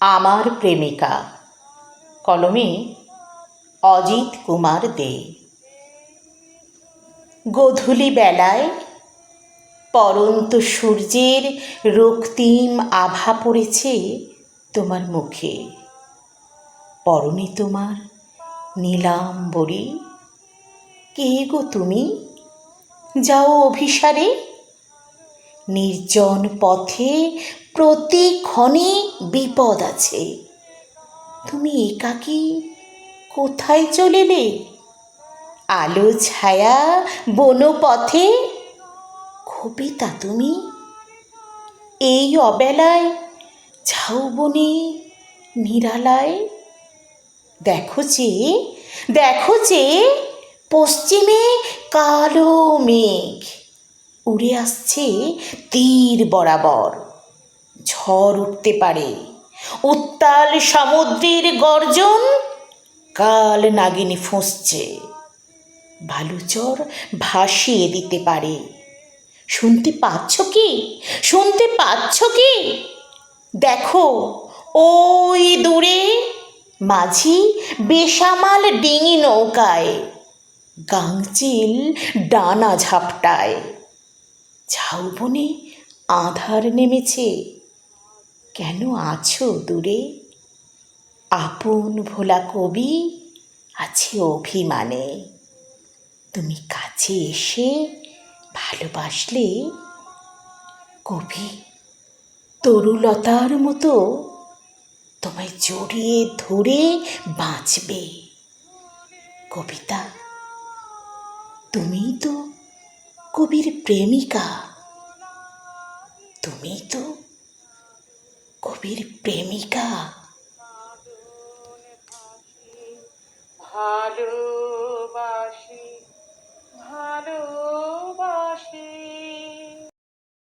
আমার প্রেমিকা। কলমে অজিত কুমার দে। গোধূলি বেলায় পরন্ত সূর্যের রক্তিম আভা পড়েছে তোমার মুখে। পরনে তোমার নীলাম নীলাম্বরী। কে গো তুমি? যাও অভিসারে। নির্জন পথে প্রতি ক্ষণে বিপদ আছে। তুমি একাকী কোথায় চলেলে? আলো, ছায়া, বনপথে? কবিতা তুমি? এই অবেলায়, ঝাউবনে, নিরালায়? দেখো যে দেখো যে, পশ্চিমে কালো মেঘ, উড়ে আসছে তীর বরাবর। ঝড় উঠতে পারে। উত্তাল সমুদ্রের গর্জন, কাল নাগিনী ফুঁসছে। বালুচর ভাসিয়ে দিতে পারে। শুনতে পাচ্ছ কি? শুনতে পাচ্ছ কি? দেখো, ওই দূরে মাঝি বেসামাল ডিঙি নৌকায় গাংচিল ডানা ঝাপটায়। ঝাউবনে আধার নেমেছে। কেন আছো দূরে? আপন ভোলা কবি আছে অভিমানে। তুমি কাছে এসে ভালোবাসলে কবি তরুলতার মতো তোমায় জড়িয়ে ধরে বাঁচবে। কবিতা তুমি তো কবির প্রেমিকা। তুমি তো কবির প্রেমিকা। ভালো